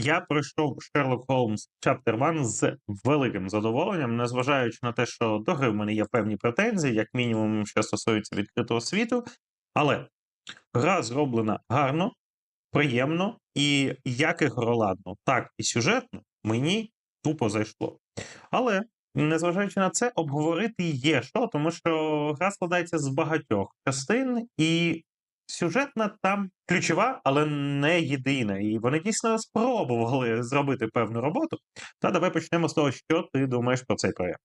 Я пройшов Sherlock Holmes Chapter 1 з великим задоволенням, незважаючи на те, що до гри в мене є певні претензії, як мінімум, що стосується відкритого світу. Але гра зроблена гарно, приємно і як ігроладно, так і сюжетно мені тупо зайшло. Але, незважаючи на це, обговорити є що, тому що гра складається з багатьох частин, і сюжетна там ключова, але не єдина. І вони дійсно спробували зробити певну роботу. Та давай почнемо з того, що ти думаєш про цей проєкт.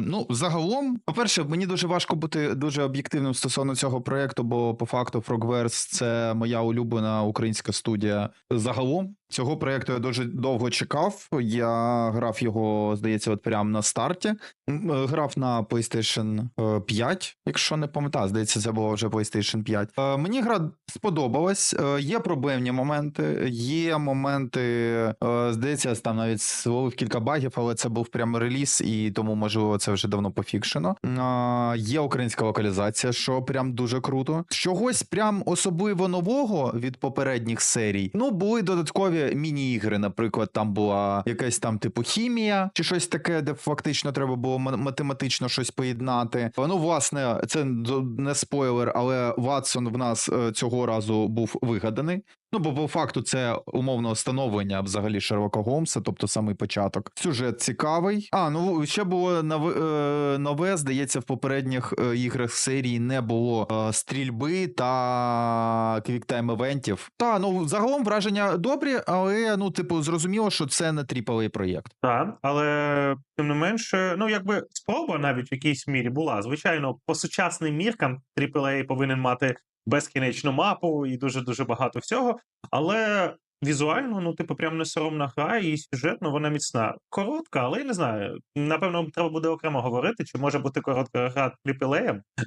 Ну, загалом, по-перше, мені дуже важко бути дуже об'єктивним стосовно цього проєкту, бо по факту Frogverse — це моя улюблена українська студія. Загалом цього проєкту я дуже довго чекав. Я грав його, здається, от прямо на старті. Е, Грав на PlayStation е, 5, якщо не пам'ятаю, здається, це було вже PlayStation 5. Е, Мені гра сподобалась. Е, Є проблемні моменти, є моменти, е, здається, там навіть словив кілька багів, але це був прямо реліз, і тому, можливо, це вже давно пофікшено. Е, Є українська локалізація, що прям дуже круто. Чогось прям особливо нового від попередніх серій. Ну, були додаткові міні-ігри. Наприклад, там була якась там типу хімія, чи щось таке, де фактично треба було математично щось поєднати. Ну, власне, це не спойлер, але Ватсон в нас цього разу був вигаданий. Ну, бо по факту це умовно становлення взагалі Шерлока Голмса, тобто самий початок. Сюжет цікавий. А, ну ще було нове, е, нове здається, в попередніх е, іграх серії не було е, стрільби та квіктайм івентів. Та ну загалом враження добрі, але ну, типу, зрозуміло, що це не тріповий проєкт. Так, але тим не менше, ну якби спроба навіть в якійсь мірі була. Звичайно, по сучасним міркам AAA повинен мати безкінечну мапу і дуже дуже багато всього. Але візуально, ну, типу, прям не соромна гра, і сюжетно вона міцна. Коротка, але я не знаю. Напевно, треба буде окремо говорити, чи може бути коротка гра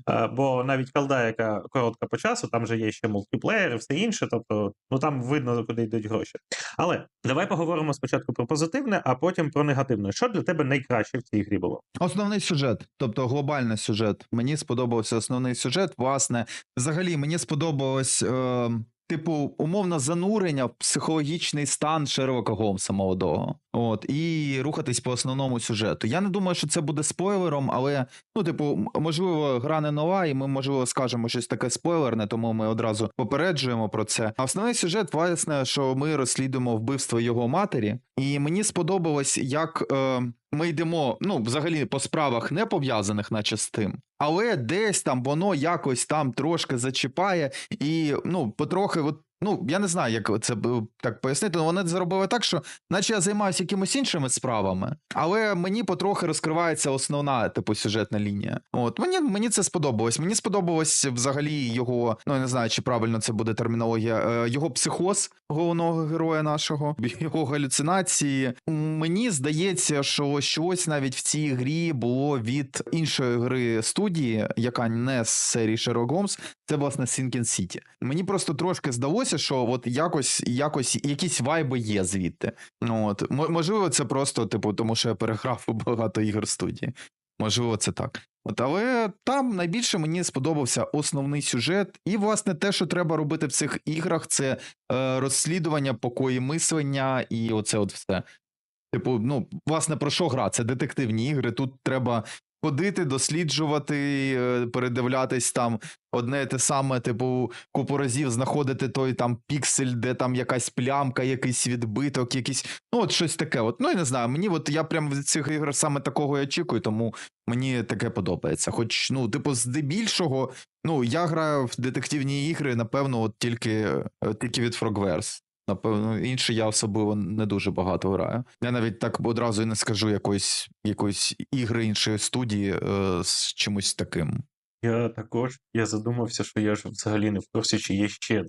е, бо навіть колда, яка коротка по часу, там же є ще мультиплеєр і все інше. Тобто, ну там видно, куди йдуть гроші. Але давай поговоримо спочатку про позитивне, а потім про негативне. Що для тебе найкраще в цій грі було? Основний сюжет, тобто глобальний сюжет. Мені сподобався основний сюжет. Власне, взагалі мені сподобалось. Е... Типу, умовно занурення в психологічний стан Шерлока Голмса молодого. От, і рухатись по основному сюжету. Я не думаю, що це буде спойлером, але, ну, типу, можливо, гра не нова, і ми, можливо, скажемо щось таке спойлерне, тому ми одразу попереджуємо про це. А основний сюжет, власне, що ми розслідуємо вбивство його матері, і мені сподобалось, як. Е... Ми йдемо, ну, взагалі, по справах не пов'язаних, наче з тим, але десь там воно якось там трошки зачіпає, і ну, потрохи, от, ну, я не знаю, як це так пояснити, але вони зробили так, що наче я займаюся якимось іншими справами, але мені потрохи розкривається основна типу сюжетна лінія. От мені, мені це сподобалось. Мені сподобалось взагалі його, ну я не знаю, чи правильно це буде термінологія, е, його психоз головного героя нашого, його галюцинації. Мені здається, що щось навіть в цій грі було від іншої гри студії, яка не з серії Sherlock Holmes, це власне Sinking City. Мені просто трошки здалося, що от якось, якось якісь вайби є звідти. Ну, От можливо, це просто, типу, тому що я переграв багато ігор студії. Можливо, це так. От, але там найбільше мені сподобався основний сюжет, і власне те, що треба робити в цих іграх, це е, розслідування покої мислення, і оце от все. Типу, ну, власне, про що гра? Це детективні ігри. Тут треба ходити, досліджувати, е, передивлятись там одне те саме, типу, купу разів знаходити той там піксель, де там якась плямка, якийсь відбиток, якийсь. Ну, от щось таке. От. Ну, я не знаю, мені от я прям від цих ігор саме такого і очікую, тому мені таке подобається. Хоч, ну, типу, здебільшого, ну, я граю в детективні ігри, напевно, от тільки, е, тільки від Frogverse. Напевно, інше я особливо не дуже багато граю. Я навіть так одразу і не скажу якоїсь, якоїсь ігри іншої студії е, з чимось таким. Я також я задумався, що я ж взагалі не в курсі, чи є ще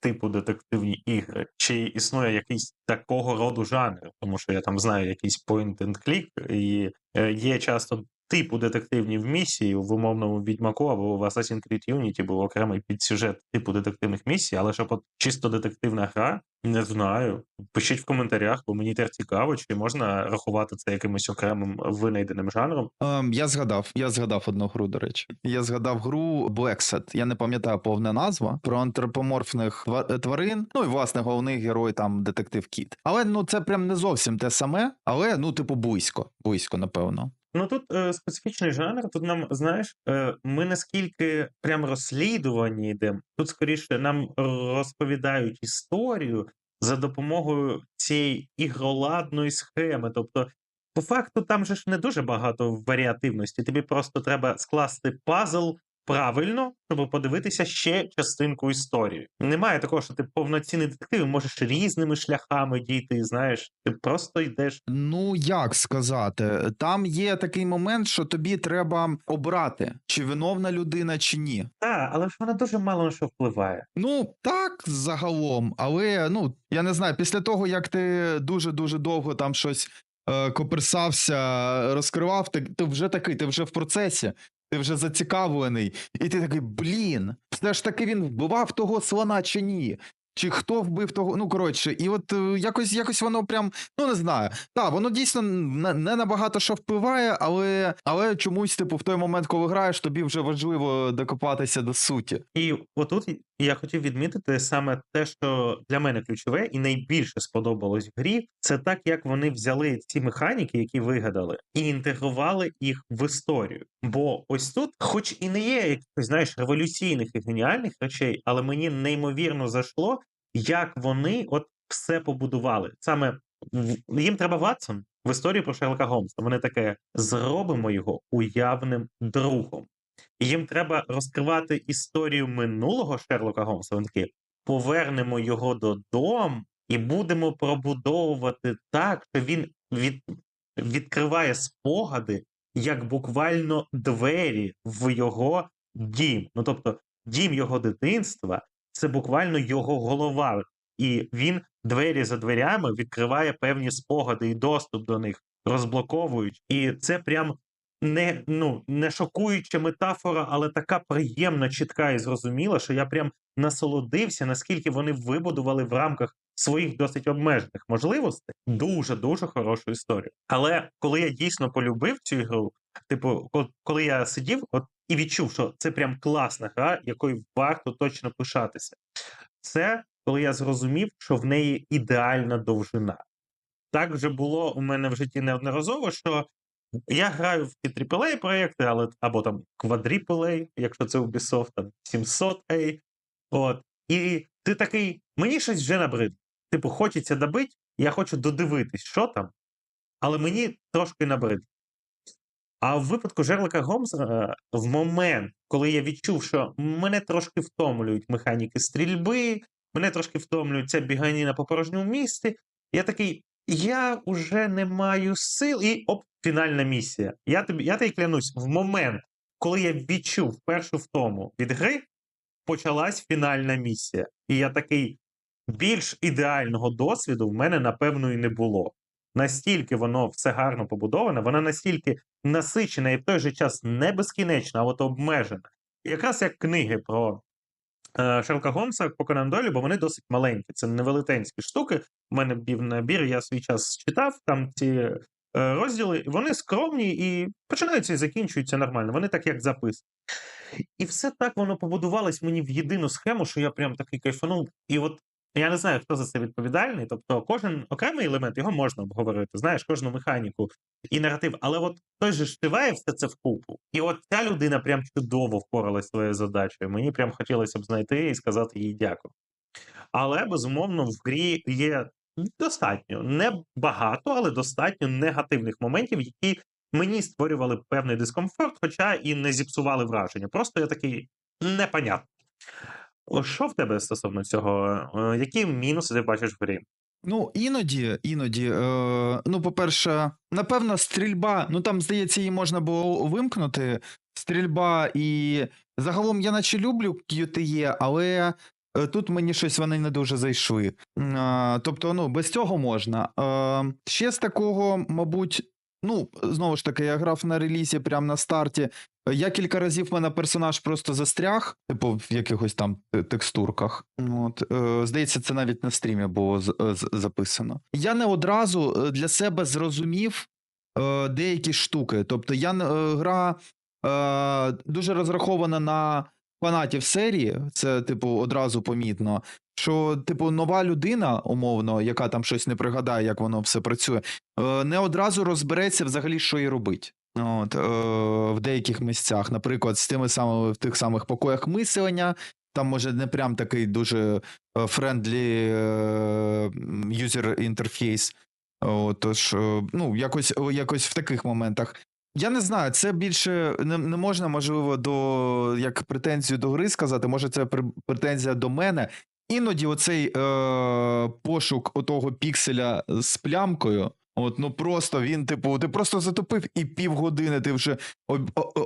типу детективні ігри, чи існує якийсь такого роду жанр, тому що я там знаю якийсь point and click, і е, є часто типу детективні місії в умовному відьмаку або в Assassin's Creed Unity був окремий підсюжет типу детективних місій, але щоб от чисто детективна гра, не знаю. Пишіть в коментарях, бо мені теж цікаво, чи можна рахувати це якимось окремим винайденим жанром. Ем, я згадав, я згадав одну гру, до речі. Я згадав гру Blackset. Я не пам'ятаю повна назва про антропоморфних тварин. Ну і власне головний герой там детектив Кіт. Але ну це прям не зовсім те саме, але ну, типу, близько. Близько, напевно. Ну тут е, специфічний жанр. Тут нам знаєш, е, ми наскільки прям розслідувані йдемо. Тут скоріше нам розповідають історію за допомогою цієї ігроладної схеми. Тобто, по факту, там же ж не дуже багато варіативності. Тобі просто треба скласти пазл правильно, щоб подивитися ще частинку історії. Немає такого, що ти повноцінний детектив, можеш різними шляхами дійти. Знаєш, ти просто йдеш. Ну як сказати, там є такий момент, що тобі треба обрати, чи виновна людина, чи ні. Та, але ж вона дуже мало на що впливає. Ну так загалом, але ну я не знаю, після того як ти дуже дуже довго там щось е, коперсався, розкривав, ти, ти вже такий, ти вже в процесі, ти вже зацікавлений, і ти такий, блін, все ж таки він вбивав того слона чи ні? Чи хто вбив того? Ну коротше, і от е, якось якось воно прям, ну не знаю. Так, воно дійсно не, набагато що впливає, але, але чомусь, типу, в той момент, коли граєш, тобі вже важливо докопатися до суті. І отут я хотів відмітити саме те, що для мене ключове і найбільше сподобалось в грі, це так, як вони взяли ці механіки, які вигадали, і інтегрували їх в історію. Бо ось тут, хоч і не є якихось, знаєш, революційних і геніальних речей, але мені неймовірно зайшло, як вони от все побудували. Саме їм треба Ватсон в історії про Шерлока Голмса. Вони таке зробимо його уявним другом. Їм треба розкривати історію минулого Шерлока Голмса. Вони такі повернемо його додому і будемо пробудовувати так, що він від, відкриває спогади як буквально двері в його дім. Ну тобто, дім його дитинства це буквально його голова. І він двері за дверями відкриває певні спогади і доступ до них, розблоковують. І це прям не, ну, не шокуюча метафора, але така приємна, чітка і зрозуміла, що я прям насолодився, наскільки вони вибудували в рамках своїх досить обмежених можливостей дуже дуже хорошу історію. Але коли я дійсно полюбив цю ігру, типу, ко- коли я сидів от, і відчув, що це прям класна гра, якою варто точно пишатися, це коли я зрозумів, що в неї ідеальна довжина. Так вже було у мене в житті неодноразово, що я граю в ті AAA проекти, але або там Quadruple, якщо це Ubisoft, там 700A. От. І ти такий, мені щось вже набридло. Типу, хочеться добити, я хочу додивитись, що там, але мені трошки набридло. А в випадку Жерлика Гомса, е, в момент, коли я відчув, що мене трошки втомлюють механіки стрільби, мене трошки втомлюють ця біганіна по порожньому місті, я такий, я вже не маю сил, і оп, фінальна місія. Я тобі, я тобі клянусь, в момент, коли я відчув першу втому від гри, почалась фінальна місія. І я такий, більш ідеального досвіду в мене, напевно, і не було. Настільки воно все гарно побудоване, вона настільки насичена і в той же час не безкінечна, а от обмежена. Якраз як книги про Шерлока Голмса по Конан Дойлю, бо вони досить маленькі. Це не велетенські штуки. У мене був набір, я свій час читав там ці е, розділи, вони скромні і починаються і закінчуються нормально. Вони так як записані. І все так воно побудувалось мені в єдину схему, що я прям такий кайфанув. І от я не знаю, хто за це відповідальний. Тобто, кожен окремий елемент його можна обговорити, знаєш, кожну механіку і наратив. Але от той же шиває все це вкупу. І от ця людина прям чудово впоралась своєю задачею. Мені прям хотілося б знайти і сказати їй дякую. Але безумовно в грі є достатньо не багато, але достатньо негативних моментів, які мені створювали певний дискомфорт, хоча і не зіпсували враження. Просто я такий непонятно. Що в тебе стосовно цього? Е, Які мінуси ти бачиш в грі? Ну, іноді, іноді, е, ну, по-перше, напевно, стрільба, ну там, здається, її можна було вимкнути. Стрільба і загалом я наче люблю QTE, але е, тут мені щось вони не дуже зайшли. Е, тобто, ну, без цього можна. Е, ще з такого, мабуть, Ну, знову ж таки, я грав на релізі прямо на старті. Я кілька разів в мене персонаж просто застряг, типу в якихось там текстурках. От, е, здається, це навіть на стрімі було записано. Я не одразу е, для себе зрозумів е, деякі штуки. Тобто, я гра дуже розрахована на фанатів серії, це, типу, одразу помітно. Що, типу, нова людина, умовно, яка там щось не пригадає, як воно все працює, е, не одразу розбереться взагалі, що і робить. От, е, в деяких місцях, наприклад, з тими самими в тих самих покоях мислення, там може не прям такий дуже френдлі юзер інтерфейс. Тож, е, ну, якось, якось в таких моментах. Я не знаю, це більше не, не можна, можливо, до як претензію до гри сказати, може, це пр- претензія до мене. Іноді оцей е, пошук отого пікселя з плямкою. От, ну просто він, типу, ти просто затопив і півгодини ти вже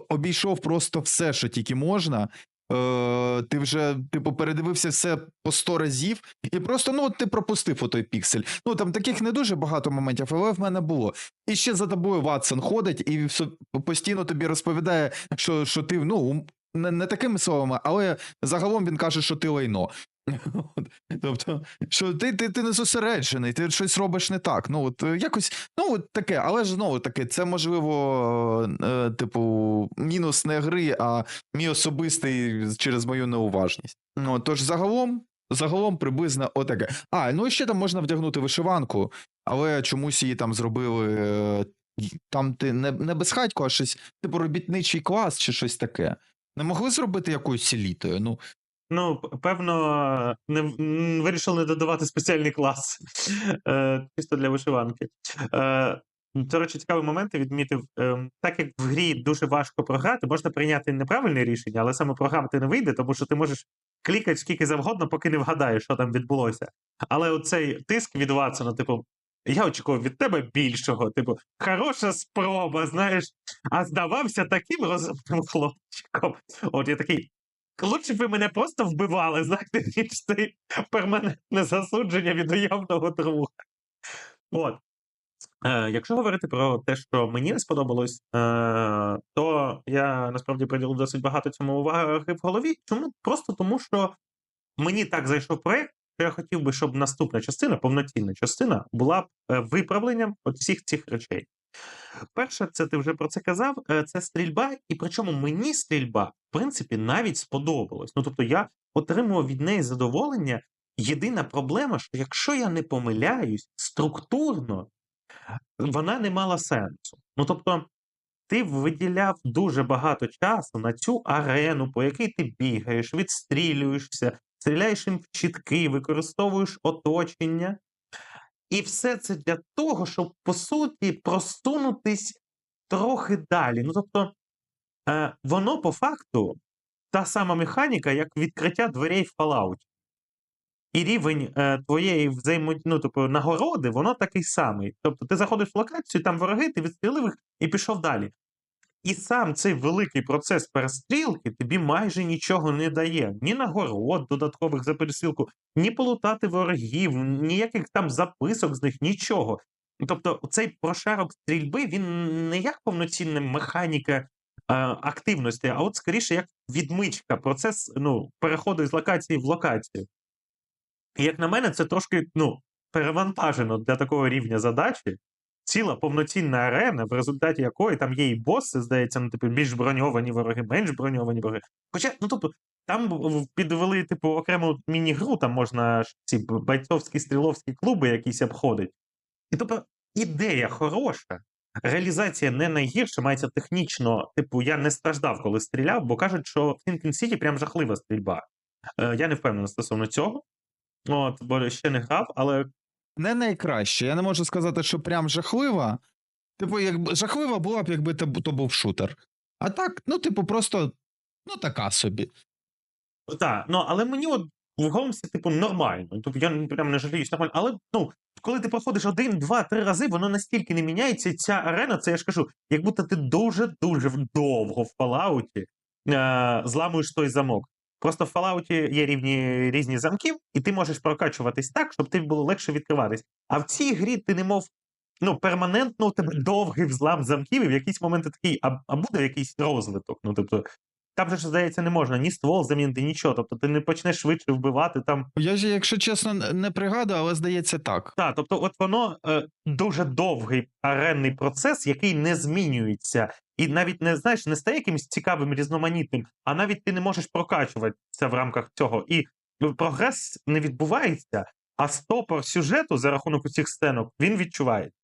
обійшов просто все, що тільки можна. Е, ти вже, типу, передивився все по 100 разів, і просто ну, ти пропустив отой піксель. Ну там таких не дуже багато моментів, але в мене було. І ще за тобою Ватсон ходить і постійно тобі розповідає, що, що ти ну, не, не такими словами, але загалом він каже, що ти лайно. Тобто, що ти, ти, ти не зосереджений, ти щось робиш не так. Ну, от е, якось, ну, от таке, але ж знову таки, це можливо, е, типу, мінус не гри, а мій особистий через мою неуважність. Ну, тож загалом, загалом приблизно отаке. А, ну і ще там можна вдягнути вишиванку, але чомусь її там зробили. е, Там ти не, не безхатько, а щось, типу, робітничий клас чи щось таке. Не могли зробити якоюсь елітою. Ну, Ну, певно, не вирішили не додавати спеціальний клас е, чисто для вишиванки. Е, До речі, цікавий момент відмітив. Е, Так як в грі дуже важко програти, можна прийняти неправильне рішення, але саме програти не вийде, тому що ти можеш клікати скільки завгодно, поки не вгадаєш, що там відбулося. Але оцей тиск від Ватсона, типу, я очікував від тебе більшого. Типу, хороша спроба, знаєш, а здавався таким розумним хлопчиком. От я такий. Лучше ви мене просто вбивали, знаєте, ніж цей перманентне засудження від уявного друга. От. Е, якщо говорити про те, що мені не сподобалось, е, то я насправді приділив досить багато цьому уваги в голові. Чому? Просто тому, що мені так зайшов проект, що я хотів би, щоб наступна частина, повноцінна частина, була е, виправленням от всіх цих речей. Перше, це ти вже про це казав. е, Це стрільба, і причому мені стрільба, в принципі, навіть сподобалась. Ну тобто, я отримував від неї задоволення. Єдина проблема, що якщо я не помиляюсь, структурно вона не мала сенсу. Ну тобто, ти виділяв дуже багато часу на цю арену, по якій ти бігаєш, відстрілюєшся, стріляєш їм в чітки, використовуєш оточення. І все це для того, щоб по суті просунутись трохи далі. Ну тобто, е, воно по факту та сама механіка, як відкриття дверей в Fallout. І рівень е, твоєї взаємодії, ну, тобто, нагороди, воно такий самий. Тобто, ти заходиш в локацію, там вороги, ти відстрілив їх і пішов далі. І сам цей великий процес перестрілки тобі майже нічого не дає. Ні нагород додаткових за перестрілку, ні полутати ворогів, ніяких там записок з них, нічого. Тобто, цей прошарок стрільби він не як повноцінна механіка е, активності, а от скоріше як відмичка, процес ну, переходу з локації в локацію. І як на мене, це трошки ну, перевантажено для такого рівня задачі. Ціла повноцінна арена, в результаті якої там є і боси, здається, ну, типу, більш броньовані вороги, менш броньовані вороги. Хоча, ну тобто, там підвели, типу, окрему міні-гру, там можна ці бойцовські стріловські клуби якісь обходить. І тобто, ідея хороша, реалізація не найгірша, мається технічно. Типу, я не страждав, коли стріляв, бо кажуть, що в Thinking City прям жахлива стрільба. Е, я не впевнений стосовно цього. От, бо ще не грав, але не найкраще. Я не можу сказати, що прям жахлива. Типу, якби жахлива була б, якби то, був шутер. А так, ну, типу, просто ну така собі. Так, ну але мені от в Голмсі, типу, нормально. Тобто я прям не жаліюсь нормально. Але ну, коли ти проходиш один, два, три рази, воно настільки не міняється. Ця арена, це я ж кажу, як будто ти дуже-дуже довго в Fallout е, зламуєш той замок. Просто в Fallout є рівні різні замків, і ти можеш прокачуватись так, щоб тобі було легше відкриватись. А в цій грі ти немов ну, перманентно у тебе довгий взлам замків, і в якісь моменти такий, а, а буде якийсь розвиток. Ну, тобто, там же ж, здається, не можна ні ствол замінити, нічого. Тобто ти не почнеш швидше вбивати там. Я ж, якщо чесно, не пригадую, але здається так. Так, тобто, от воно е, дуже довгий аренний процес, який не змінюється, і навіть не знаєш, не стає якимось цікавим, різноманітним, а навіть ти не можеш прокачуватися в рамках цього. І прогрес не відбувається, а стопор сюжету за рахунок усіх сценок він відчувається.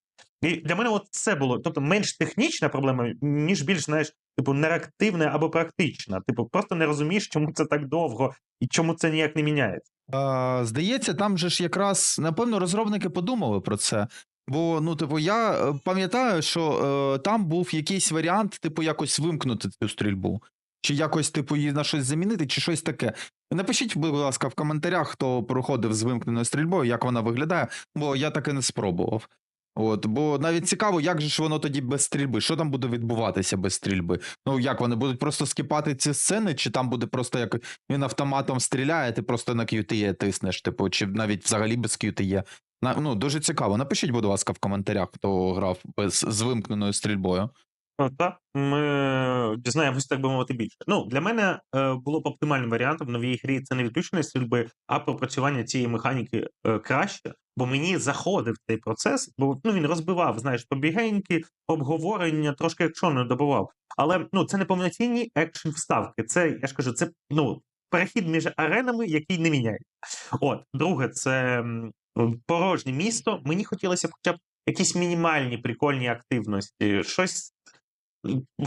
І для мене от це було, тобто менш технічна проблема, ніж більш, знаєш, типу, нереактивна або практична. Типу, просто не розумієш, чому це так довго і чому це ніяк не міняється. А, здається, там же ж якраз, напевно, розробники подумали про це. Бо, ну, типу, я е, пам'ятаю, що е, там був якийсь варіант, типу, якось вимкнути цю стрільбу. Чи якось, типу, її на щось замінити, чи щось таке. Напишіть, будь ласка, в коментарях, хто проходив з вимкненою стрільбою, як вона виглядає, бо я таки не спробував. От, бо навіть цікаво, як же ж воно тоді без стрільби? Що там буде відбуватися без стрільби? Ну як вони будуть просто скіпати ці сцени, чи там буде просто як він автоматом стріляє, ти просто на QTE тиснеш, типу, чи навіть взагалі без QTE. На, ну, дуже цікаво. Напишіть, будь ласка, в коментарях, хто грав без з вимкненою стрільбою. Ну, так, ми дізнаємось, так би мовити, більше. Ну, для мене е, було б оптимальним варіантом в новій грі це не відключення стрільби, а пропрацювання цієї механіки е, краще, бо мені заходив цей процес, бо ну, він розбивав, знаєш, побігеньки, обговорення, трошки екшону добував. Але ну, це не повноцінні екшн вставки. Це, я ж кажу, це ну, перехід між аренами, який не міняється. От, друге, це порожнє місто. Мені хотілося б хоча б якісь мінімальні прикольні активності, щось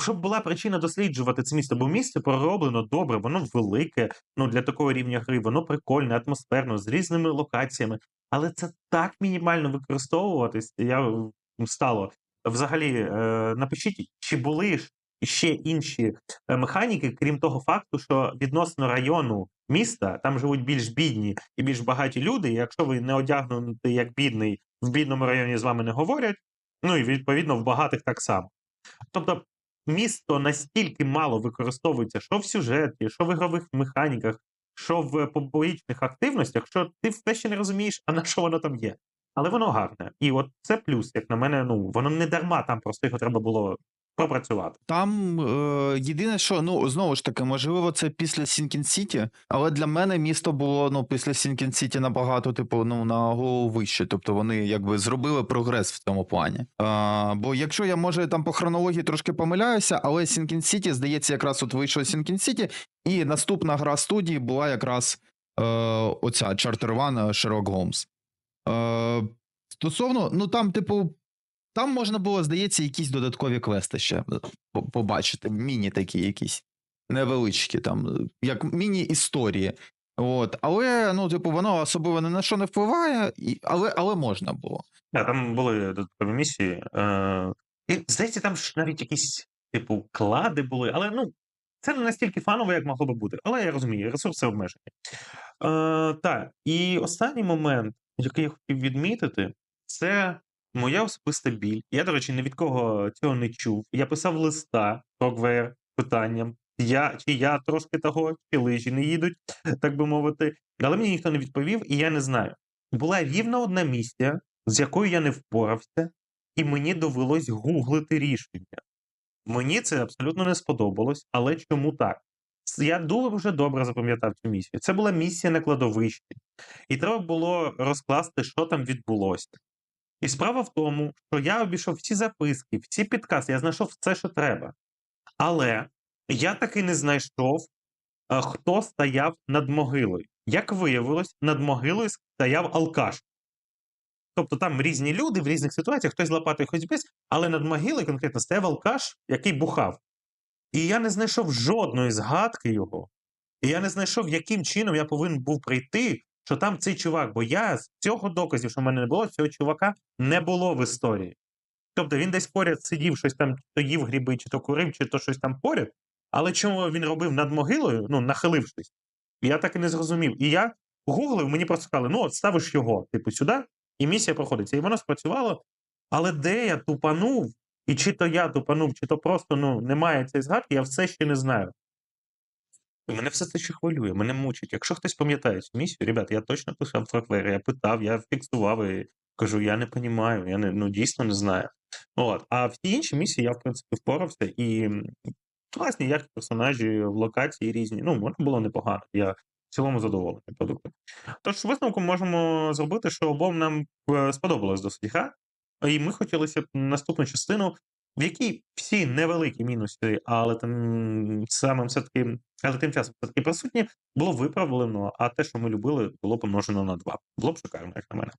щоб була причина досліджувати це місто, бо місце пророблено добре, воно велике, ну для такого рівня гри, воно прикольне, атмосферно, з різними локаціями. Але це так мінімально використовуватись. Я стало взагалі е, напишіть, чи були ж ще інші е, механіки, крім того факту, що відносно району міста там живуть більш бідні і більш багаті люди. Якщо ви не одягнуті як бідний, в бідному районі з вами не говорять. Ну і відповідно в багатих так само. Тобто місто настільки мало використовується, що в сюжеті, що в ігрових механіках, що в побоїчних активностях, що ти все ще не розумієш, а на що воно там є. Але воно гарне. І от це плюс, як на мене, ну воно не дарма, там просто його треба було пропрацювати. Там е, єдине, що ну знову ж таки, можливо, це після Сінкін Сіті, але для мене місто було ну після Сінкін Сіті набагато, типу, ну на голову вище. Тобто вони якби зробили прогрес в цьому плані. А, бо якщо я може там по хронології трошки помиляюся, але Сінкін Сіті, здається, якраз от вийшов Сінкін Сіті, і наступна гра студії була якраз е, оця Charter One Sherlock Holmes. Е, стосовно, ну там, типу. Там можна було, здається, якісь додаткові квести ще е, побачити, міні такі якісь невеличкі, там, е, як міні-історії. От. Але, ну, типу, воно особливо ні на що не впливає, і, але, але можна було. Да, там були додаткові місії. Е, і здається, там ж навіть якісь, типу, клади були, але ну, це не настільки фаново, як могло би бути. Але я розумію, ресурси обмежені. Е, так, і останній момент, який я хотів відмітити, це моя особиста біль. Я, до речі, ні від кого цього не чув. Я писав листа Роквер питанням. Я, чи я трошки того, чи лижі не їдуть, так би мовити. Але мені ніхто не відповів, і я не знаю. Була рівно одна місія, з якою я не впорався, і мені довелось гуглити рішення. Мені це абсолютно не сподобалось, але чому так? Я дуже добре запам'ятав цю місію. Це була місія на кладовищі, і треба було розкласти, що там відбулося. І справа в тому, що я обійшов всі записки, всі підказки, я знайшов все, що треба. Але я таки не знайшов, е, хто стояв над могилою. Як виявилось, над могилою стояв алкаш. Тобто там різні люди в різних ситуаціях, хтось лопатою, хтось без, але над могилою конкретно стояв алкаш, який бухав. І я не знайшов жодної згадки його. І я не знайшов, яким чином я повинен був прийти, що там цей чувак. Бо я з цього доказів, що в мене не було, цього чувака не було в історії. Тобто він десь поряд сидів, щось там то їв гриби, чи то курив, чи то щось там поряд. Але чому він робив над могилою, ну, нахилившись, я так і не зрозумів. І я гуглив, мені просто сказали: ну, от ставиш його, типу, сюди, і місія проходиться. І воно спрацювало. Але де я тупанув, і чи то я тупанув, чи то просто ну, немає цієї згадки, я все ще не знаю. Мене все це ще хвилює, мене мучить. Якщо хтось пам'ятає цю місію, ребят, я точно писав в я питав, я фіксував і Кажу: "Я не понімаю, я не ну, дійсно не знаю". От. А всі інші місії я, в принципі, впорався і, класні, яркі персонажі, в локації різні. Ну, можна було непогано. Я в цілому задоволений продуктом. Тож висновку можемо зробити, що обом нам, е, сподобалась досить гра, і ми хотілося б наступну частину, в якій всі невеликі мінуси, але тим самим все-таки але тим часом все-таки присутні, було виправлено, а те, що ми любили, було помножено на 2. Було б шикарно, як на мене.